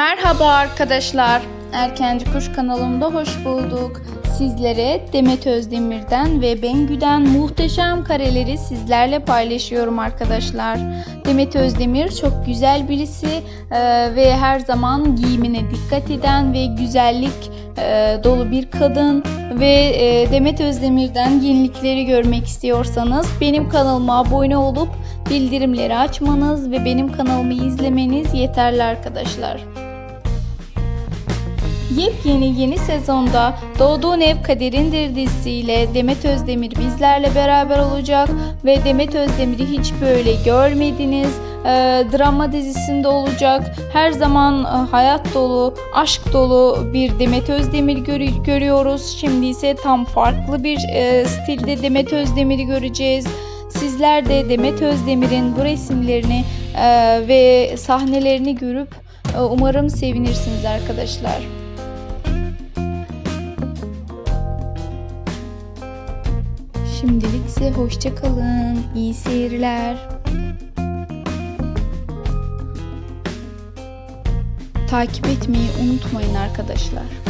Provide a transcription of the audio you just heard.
Merhaba arkadaşlar. Erkenci Kuş kanalımda hoş bulduk. Sizlere Demet Özdemir'den ve Bengü'den muhteşem kareleri sizlerle paylaşıyorum arkadaşlar. Demet Özdemir çok güzel birisi e, ve her zaman giyimine dikkat eden ve güzellik e, dolu bir kadın ve e, Demet Özdemir'den yenilikleri görmek istiyorsanız benim kanalıma abone olup bildirimleri açmanız ve benim kanalımı izlemeniz yeterli arkadaşlar. Yepyeni yeni sezonda Doğduğun Ev Kaderindir dizisiyle Demet Özdemir bizlerle beraber olacak ve Demet Özdemir'i hiç böyle görmediniz. Ee, drama dizisinde olacak. Her zaman e, hayat dolu, aşk dolu bir Demet Özdemir görü- görüyoruz. Şimdi ise tam farklı bir e, stilde Demet Özdemir'i göreceğiz. Sizler de Demet Özdemir'in bu resimlerini e, ve sahnelerini görüp e, umarım sevinirsiniz arkadaşlar. Şimdilik size hoşça kalın. İyi seyirler. Takip etmeyi unutmayın arkadaşlar.